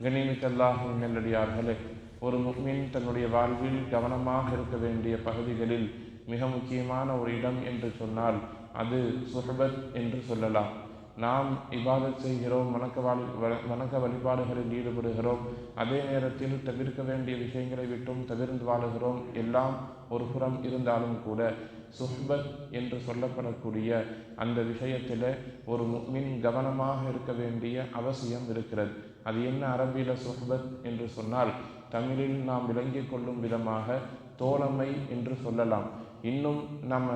கண்ணியமிக்கல்லாஹின் நல்லடியார்களே ஒரு முக்மின் தன்னுடைய வாழ்வில் கவனமாக இருக்க வேண்டிய பகுதிகளில் மிக முக்கியமான ஒரு இடம் என்று சொன்னால் அது சுஹபத் என்று சொல்லலாம். நாம் இபாதத் செய்கிறோம் வணக்க வாழ் வ- வணக்க வழிபாடுகளில் ஈடுபடுகிறோம் அதே நேரத்தில் தவிர்க்க வேண்டிய விஷயங்களை விட்டும் தவிர்ந்து வாழுகிறோம் எல்லாம் ஒரு புறம் இருந்தாலும் கூட சுஹ்பத் என்று சொல்லப்படக்கூடிய அந்த விஷயத்தில் ஒரு முக்மின் கவனமாக இருக்க வேண்டிய அவசியம் இருக்கிறது. அது என்ன அரபியில சுஹபத் என்று சொன்னால் தமிழில் நாம் விளங்கிக் கொள்ளும் விதமாக தோழமை என்று சொல்லலாம். இன்னும் நம்ம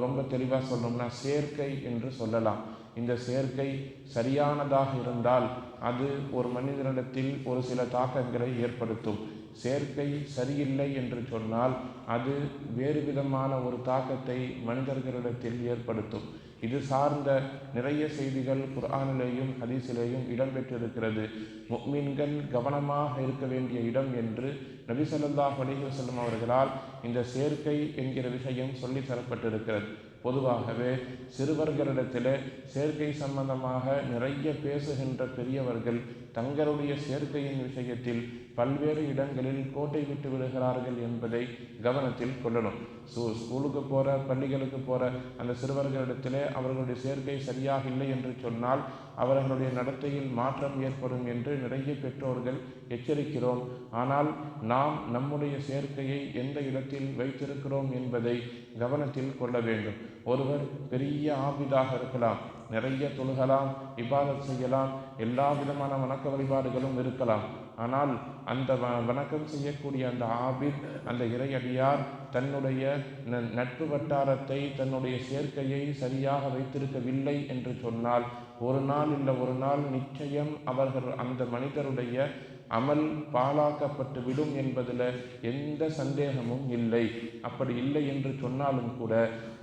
ரொம்ப தெளிவாக சொல்லணும்னா சேர்க்கை என்று சொல்லலாம். இந்த சேர்க்கை சரியானதாக இருந்தால் அது ஒரு மனிதனிடத்தில் ஒரு சில தாக்கங்களை ஏற்படுத்தும். சேர்க்கை சரியில்லை என்று சொன்னால் அது வேறு விதமான ஒரு தாக்கத்தை மனிதர்களிடத்தில் ஏற்படுத்தும். இது சார்ந்த நிறைய செய்திகள் குர்ஆனிலேயும் ஹதீஸிலேயும் இடம்பெற்றிருக்கிறது. முக்மீன்கள் கவனமாக இருக்க வேண்டிய இடம் என்று நபி சொல்லாஹ் அலிஹசல்லம் அவர்களால் இந்த சேர்க்கை என்கிற விஷயம் சொல்லி தரப்பட்டிருக்கிறது. பொதுவாகவே சிறுவர்களிடத்தில் சேர்க்கை சம்பந்தமாக நிறைய பேசுகின்ற பெரியவர்கள் தங்களுடைய சேர்க்கையின் விஷயத்தில் பல்வேறு இடங்களில் கோட்டை விட்டு விடுகிறார்கள் என்பதை கவனத்தில் கொள்ளணும். ஸோ ஸ்கூலுக்கு போகிற பள்ளிகளுக்கு போகிற அந்த சிறுவர்களிடத்திலே அவர்களுடைய சேர்க்கை சரியாக இல்லை என்று சொன்னால் அவர்களுடைய நடத்தையில் மாற்றம் ஏற்படும் என்று நிறைய பெற்றோர்கள் எச்சரிக்கிறோம். ஆனால் நாம் நம்முடைய சேர்க்கையை எந்த இடத்தில் வைத்திருக்கிறோம் என்பதை கவனத்தில் கொள்ள வேண்டும். ஒருவர் பெரிய ஆபிதாக இருக்கலாம். நிறைய தொழுகலாம் இபாதத் செய்யலாம் எல்லா விதமான வணக்க வழிபாடுகளும் இருக்கலாம். ஆனால் அந்த வ- வணக்கம் செய்யக்கூடிய அந்த ஆபித் அந்த இறையடியார் தன்னுடைய ந- நட்பு வட்டாரத்தை தன்னுடைய சேர்க்கையை சரியாக வைத்திருக்கவில்லை என்று சொன்னால் ஒரு நாள் இல்லை ஒரு நாள் நிச்சயம் அவர்கள் அந்த மனிதருடைய அமல் பாழாக்கப்பட்டு விடும் என்பதில் எந்த சந்தேகமும் இல்லை. அப்படி இல்லை என்று சொன்னாலும் கூட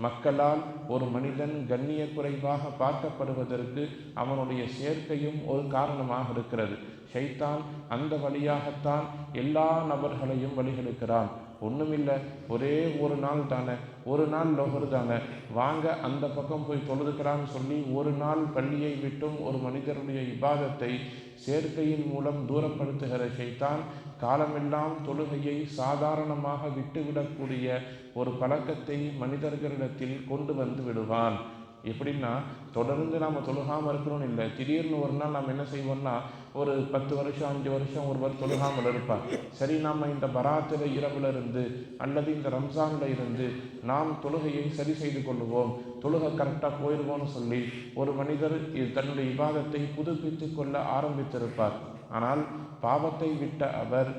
மக்களால் ஒரு மனிதன் கண்ணிய குறைவாக பார்க்கப்படுவதற்கு அவனுடைய சேர்க்கையும் ஒரு காரணமாக இருக்கிறது. ஷைத்தான் அந்த வழியாகத்தான் எல்லா நபர்களையும் வழிகெடுக்கிறான். ஒன்றுமில்லை ஒரே ஒரு நாள் தானே ஒரு நாள் லோகர் தானே. வாங்க அந்த பக்கம் போய் தொழுதுக்கிறான்னு சொல்லி ஒரு நாள் பள்ளியை விட்டும் ஒரு மனிதருடைய இபாதத்தை சேர்க்கையின் மூலம் தூரப்படுத்துகிற ஷைத்தான் காலமெல்லாம் தொழுகையை சாதாரணமாக விட்டுவிடக்கூடிய ஒரு பழக்கத்தை மனிதர்களிடத்தில் கொண்டு வந்து விடுவான். எப்படின்னா தொடர்ந்து நாம் தொழுகாமல் இருக்கணும்னு இல்லை. திடீர்னு ஒரு நாள் நாம் என்ன செய்வோம்னா ஒரு பத்து வருஷம் அஞ்சு வருஷம் ஒருவர் தொழுகாமல் இருப்பார். சரி நாம் இந்த பராத்தில் இரவுல இருந்து அல்லது இந்த ரம்ஜான்ல இருந்து நாம் தொழுகையை சரி செய்து கொள்வோம் தொழுகை கரெக்டாக போயிடுவோம்னு சொல்லி ஒரு மனிதர் தன்னுடைய விவாதத்தை புதுப்பித்து கொள்ள ஆரம்பித்திருப்பார். ஆனால் பாவத்தை விட்ட அவர்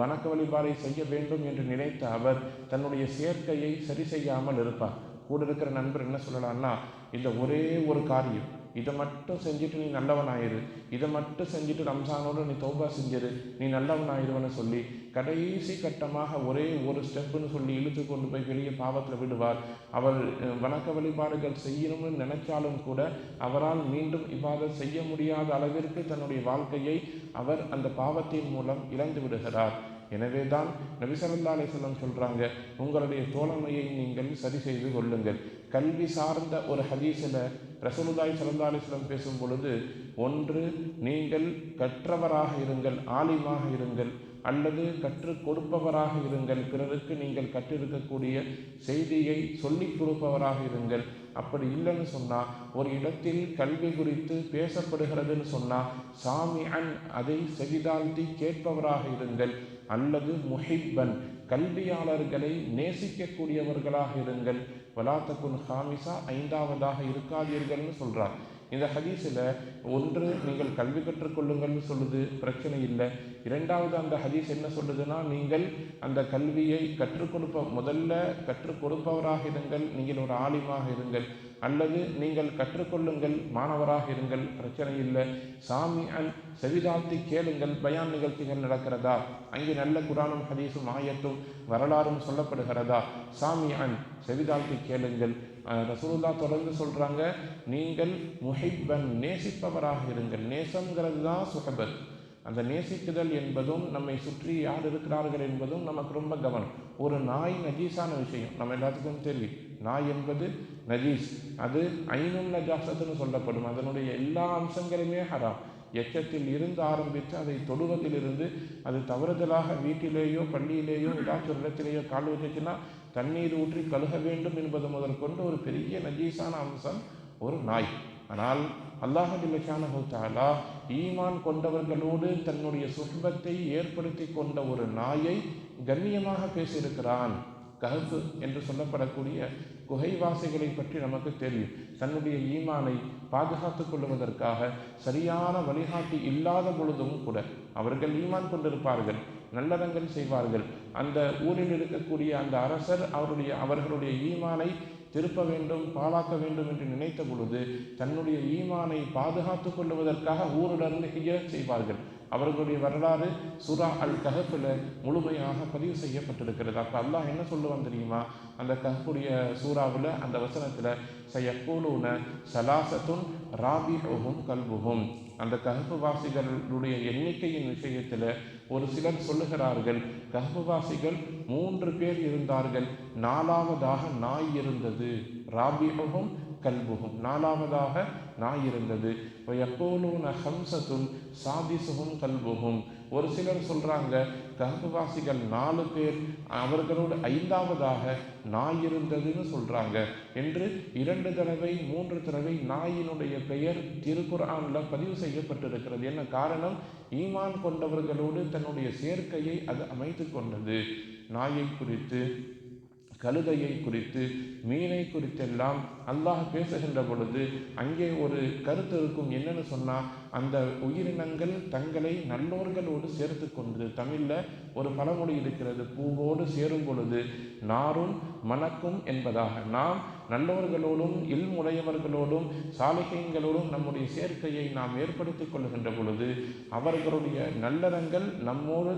வணக்க வழிபாடை செய்ய வேண்டும் என்று நினைத்த அவர் தன்னுடைய சேர்க்கையை சரி செய்யாமல் இருப்பார். கூட இருக்கிற நண்பர் என்ன சொல்லலாம்னா இந்த ஒரே ஒரு காரியம் இதை மட்டும் செஞ்சுட்டு நீ நல்லவனாயிரு. இதை மட்டும் செஞ்சுட்டு ரம்சானோடு நீ தௌபா செஞ்சிரு. நீ நல்லவனாயிருவன்னு சொல்லி கடைசி கட்டமாக ஒரே ஒரு ஸ்டெப்புன்னு சொல்லி இழுத்து கொண்டு போய் பெரிய பாவத்தில் விடுவார். அவர் வணக்க வழிபாடுகள் செய்யணும்னு நினைச்சாலும் கூட அவரால் மீண்டும் இவ்வாறு செய்ய முடியாத அளவிற்கு தன்னுடைய வாழ்க்கையை அவர் அந்த பாவத்தின் மூலம் இழந்து விடுகிறார். எனவே தான் நபி அலிசல்லம் சொல்கிறாங்க உங்களுடைய தோழமையை நீங்கள் சரி செய்து கொள்ளுங்கள். கல்வி சார்ந்த ஒரு ஹதீஸில் ரசூலுல்லாஹி ஸல்லல்லாஹு பேசும் பொழுது ஒன்று நீங்கள் கற்றவராக இருங்கள் ஆலிமாக இருங்கள் அல்லது கற்றுக் கொடுப்பவராக இருங்கள் பிறருக்கு நீங்கள் கற்றிருக்கக்கூடிய செய்தியை சொல்லிக் கொடுப்பவராக இருங்கள். அப்படி இல்லைன்னு சொன்னால் ஒரு இடத்தில் கல்வி குறித்து பேசப்படுகிறதுன்னு சொன்னால் சாமி அன் அதை செவிதாழ்த்தி கேட்பவராக இருங்கள். அல்லது முஹிப்பன். கல்வியாளர்களை நேசிக்கக்கூடியவர்களாக இருங்கள். வலாத்தக்குன் ஹாமிசா ஐந்தாவதாக இருக்காதீர்கள்னு சொல்கிறார் இந்த ஹதீஸில் ஒன்று நீங்கள் கல்வி கற்றுக்கொள்ளுங்கள்னு சொல்லுது பிரச்சனை இல்லை. இரண்டாவது அந்த ஹதீஸ் என்ன சொல்லுதுன்னா நீங்கள் அந்த கல்வியை கற்றுக் கொடுப்ப முதல்ல கற்றுக் கொடுப்பவராக இருங்கள் நீங்கள் ஒரு ஆலிமாக இருங்கள். அல்லது நீங்கள் கற்றுக்கொள்ளுங்கள் மாணவராக இருங்கள் பிரச்சனை இல்லை. சாமி அன் செவிதாழ்த்தி கேளுங்கள் பயான் நிகழ்ச்சிகள் நடக்கிறதா? அங்கே நல்ல குரானும் ஹதீஸும் ஆயத்தும் வரலாறும் சொல்லப்படுகிறதா? சாமி அன் செவிதாழ்த்தி கேளுங்கள். ரசூலுல்லா தொடர்ந்து சொல்கிறாங்க நீங்கள் முஹிப்பன் நேசிப்பவராக இருங்கள். நேசங்கிறது தான் சுகபத் அந்த நேசிக்குதல் என்பதும் நம்மை சுற்றி யார் இருக்கிறார்கள் என்பதும் நமக்கு ரொம்ப கவனம். ஒரு நாய் நஜீஸான விஷயம். நம்ம எல்லாத்துக்கும் தெரியும். நாய் என்பது நஜீஸ். அது ஐநும் நஜாசத்துன்னு சொல்லப்படும். அதனுடைய எல்லா அம்சங்களுமே ஹராம். எச்சத்தில் இருந்து ஆரம்பித்து அதை தொடுவதிலிருந்து அது தவறுதலாக வீட்டிலேயோ பள்ளியிலேயோ ஏதாச்சும் இடத்திலேயோ கால் வச்சுச்சுன்னா தண்ணீர் ஊற்றி கழுக வேண்டும் என்பது முதற்கொண்டு ஒரு பெரிய நஜீஸான அம்சம் ஒரு நாய். ஆனால் அல்லாஹ் அல்லாஹில்லஷானஹு தாலா ஈமான் கொண்டவர்களோடு தன்னுடைய சுன்பத்தை ஏற்படுத்தி கொண்ட ஒரு நாயை கண்ணியமாக பேசியிருக்கிறான். கஹபு என்று சொல்லப்படக்கூடிய குகைவாசிகளை பற்றி நமக்கு தெரியும். தன்னுடைய ஈமானை பாதுகாத்து கொள்வதற்காக சரியான வழிகாட்டி இல்லாத பொழுதும் கூட அவர்கள் ஈமான் கொண்டிருப்பார்கள் நல்லதங்கள் செய்வார்கள். அந்த ஊரில் இருக்கக்கூடிய அந்த அரசர் அவருடைய அவர்களுடைய ஈமானை திருப்ப வேண்டும் பாழாக்க வேண்டும் என்று நினைத்த பொழுது தன்னுடைய ஈமானை பாதுகாத்து கொள்வதற்காக ஊரிலிருந்து ஹிஜரத் செய்வார்கள். அவர்களுடைய வரலாறு சுரா அல் கஹப்பில் முழுமையாக பதிவு செய்யப்பட்டிருக்கிறது. அப்போ அல்லாஹ் என்ன சொல்லுவான் தெரியுமா? அந்த கஹப்புடைய சூறாவில் அந்த வசனத்தில் சயக்கூலூன சலாசத்துன் ராபி ஒஹும் கல்புகும் அந்த கஹப்பு வாசிகளுடைய எண்ணிக்கையின் விஷயத்தில் ஒரு சிலர் சொல்லுகிறார்கள் கஹப்புவாசிகள் மூன்று பேர் இருந்தார்கள். நாலாவதாக நாய் இருந்தது. ராபியகும் கல்புகும் நாலாவதாக நாய் இருந்தது. எப்போலூன ஹம்சத்துன் சாதிசுகும் கல்புகும் ஒரு சிலர் சொல்றாங்க கஹப்புவாசிகள் நாலு பேர் அவர்களோடு ஐந்தாவதாக நாய் இருந்ததுன்னு சொல்றாங்க. என்று இரண்டு தடவை மூன்று தடவை நாயினுடைய பெயர் திருக்குறானில் பதிவு செய்யப்பட்டிருக்கிறது. என்ன காரணம்? ஈமான் கொண்டவர்களோடு தன்னுடைய சேர்க்கையை அது அமைத்து கொண்டது. நாயை குறித்து கழுதையை குறித்து மீனை குறித்தெல்லாம் அல்லாஹ் பேசுகின்ற பொழுது அங்கே ஒரு கருத்து இருக்கும். என்னன்னு சொன்னால் அந்த உயிரினங்கள் தங்களை நல்லோர்களோடு சேர்த்து கொண்டது தமிழில் ஒரு பழமொழி இருக்கிறது பூவோடு சேரும் பொழுது நாரும் மணக்கும் என்பதாக. நாம் நல்லவர்களோடும் இல்முடையவர்களோடும் சாலிகைங்களோடும் நம்முடைய சேர்க்கையை நாம் ஏற்படுத்திக் கொள்கின்ற பொழுது அவர்களுடைய நல்லறங்கள் நம்மோடு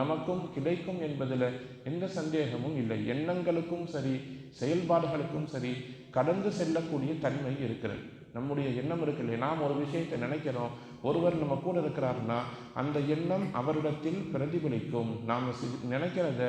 நமக்கும் கிடைக்கும் என்பதில் எந்த சந்தேகமும் இல்லை. எண்ணங்களுக்கும் சரி செயல்பாடுகளுக்கும் சரி கடந்து செல்லக்கூடிய தன்மை இருக்கிறது. நம்முடைய எண்ணம் இருக்கு இல்லையா நாம் ஒரு விஷயத்தை நினைக்கிறோம். ஒருவர் நம்ம கூட இருக்கிறாருன்னா அந்த எண்ணம் அவரிடத்தில் பிரதிபலிக்கும். நாம் நினைக்கிறத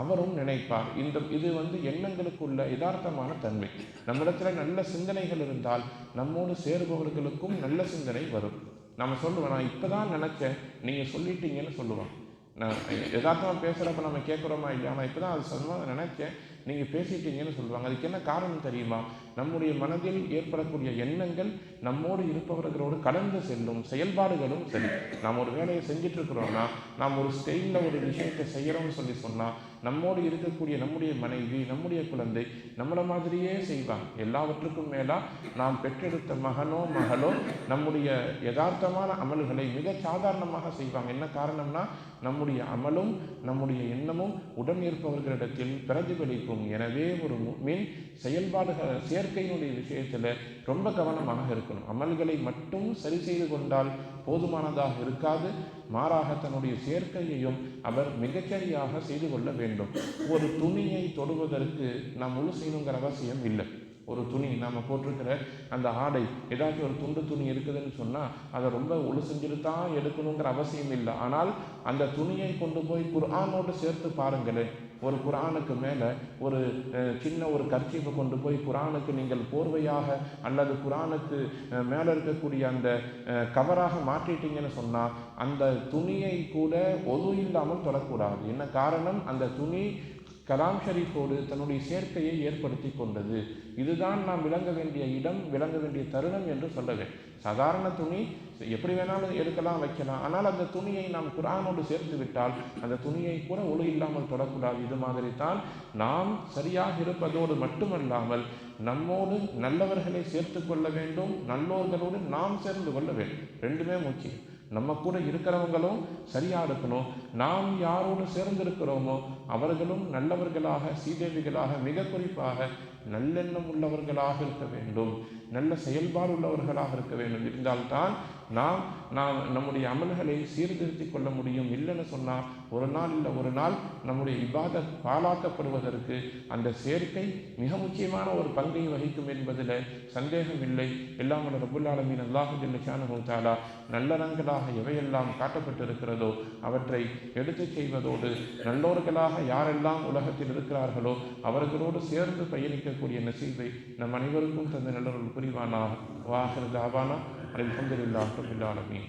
அவரும் நினைப்பார். இந்த இது வந்து எண்ணங்களுக்குள்ள யதார்த்தமான தன்மை. நம்மிடத்தில் நல்ல சிந்தனைகள் இருந்தால் நம்மோடு சேருபவர்களுக்கும் நல்ல சிந்தனை வரும். நம்ம சொல்லுவோம் நான் இப்போ தான் நினச்சேன். நீங்கள் சொல்லிட்டீங்கன்னு சொல்லுவோம். நான் யதார்த்தமாக பேசுகிறப்ப நம்ம கேட்குறோமா இல்லையா? நான் இப்போ தான் அது சொன்னதாக நினச்சேன். நீங்கள் பேசிட்டீங்கன்னு சொல்லுவாங்க. அதுக்கு என்ன காரணம் தெரியுமா? நம்முடைய மனதில் ஏற்படக்கூடிய எண்ணங்கள் நம்மோடு இருப்பவர்களோடு கடந்து செல்லும் செயல்பாடுகளும் சரி. நாம் ஒரு வேலையை செஞ்சுட்டு இருக்கிறோம்னா நாம் ஒரு ஸ்டைலில் ஒரு விஷயத்தை செய்கிறோம்னு சொல்லி சொன்னால் நம்மோடு இருக்கக்கூடிய நம்முடைய மனைவி நம்முடைய குழந்தை நம்மளை மாதிரியே செய்வாங்க. எல்லாவற்றுக்கும் மேலாக நாம் பெற்றெடுத்த மகனோ மகளோ நம்முடைய யதார்த்தமான அமல்களை மிக சாதாரணமாக செய்வாங்க. என்ன காரணம்னா நம்முடைய அமலும் நம்முடைய எண்ணமும் உடன் இருப்பவர்களிடத்தில் பிரதிபலிக்கும். எனவே ஒரு மீன் செயல்பாடுகள் சேர்க்கையினுடைய விஷயத்தில் ரொம்ப கவனமாக இருக்கணும். அமல்களை மட்டும் சரி செய்து கொண்டால் போதுமானதாக இருக்காது. மாறாக தன்னுடைய சேர்க்கையையும் அவர் மிகச்சரியாக செய்து கொள்ள வேண்டும். ஒரு துணியை தொடுவதற்கு நாம் முழு செய்யணுங்கிற அவசியம் இல்லை. ஒரு துணி நாம் போட்டிருக்கிற அந்த ஆடை ஏதாச்சும் ஒரு துண்டு துணி இருக்குதுன்னு சொன்னால் அதை ரொம்ப ஒழு செஞ்சுட்டு தான் எடுக்கணுங்கிற அவசியம் இல்லை. ஆனால் அந்த துணியை கொண்டு போய் குர்ஆனோடு சேர்த்து பாருங்களேன். ஒரு குரானுக்கு மேலே ஒரு சின்ன ஒரு கர்ச்சீஃபை கொண்டு போய் குரானுக்கு நீங்கள் போர்வையாக அல்லது குரானுக்கு மேலே இருக்கக்கூடிய அந்த கவராக மாற்றிட்டீங்கன்னு சொன்னால் அந்த துணியை கூட ஒது இல்லாமல் தொடக்கூடாது. என்ன காரணம்? அந்த துணி கலாம் ஷரீஃபோடு தன்னுடைய சேர்க்கையை ஏற்படுத்தி கொண்டது. இதுதான் நாம் விளங்க வேண்டிய இடம் விளங்க வேண்டிய தருணம் என்று சொல்லவேன் சாதாரண துணி எப்படி வேணாலும் எடுக்கலாம் வைக்கலாம். ஆனால் அந்த துணியை நாம் குரானோடு சேர்த்து விட்டால் அந்த துணியை கூட ஒழு இல்லாமல் தொடக்கூடாது. இது மாதிரி தான் நாம் சரியாக இருப்பதோடு மட்டுமல்லாமல் நம்மோடு நல்லவர்களை சேர்த்து கொள்ள வேண்டும் நல்லோர்களோடு நாம் சேர்ந்து கொள்ள வேண்டும். ரெண்டுமே முக்கியம். நம்ம கூட இருக்கிறவங்களும் சரியாக இருக்கணும். நாம் யாரோடு சேர்ந்திருக்கிறோமோ அவர்களும் நல்லவர்களாக சீதேவிகளாக மிக குறிப்பாக நல்லெண்ணம் உள்ளவர்களாக இருக்க வேண்டும். நல்ல செயல்பாடு உள்ளவர்களாக இருக்க வேண்டும். இருந்தால்தான் நாம் நாம் நம்முடைய அமல்களை சீர்திருத்தி கொள்ள முடியும். இல்லைன்னு சொன்னால் ஒரு நாள் இல்லை ஒரு நாள் நம்முடைய விவாத பாலாக்கப்படுவதற்கு அந்த சேர்க்கை மிக முக்கியமான ஒரு பங்கை வகிக்கும் என்பதில் சந்தேகம் இல்லை. எல்லாம் வல்ல ரபுல் அல்லாஹு தாலா நல்லறங்களாக எவையெல்லாம் காட்டப்பட்டிருக்கிறதோ அவற்றை எடுத்துச் செய்வதோடு நல்லோர்களாக யாரெல்லாம் உலகத்தில் இருக்கிறார்களோ அவர்களோடு சேர்ந்து பயணிக்கக்கூடிய நசீபை நம் அனைவருக்கும் தந்த நல்லவர்கள் புரிவானா வாகன தாபானா அலமதுல்லாஹ் ரபுல்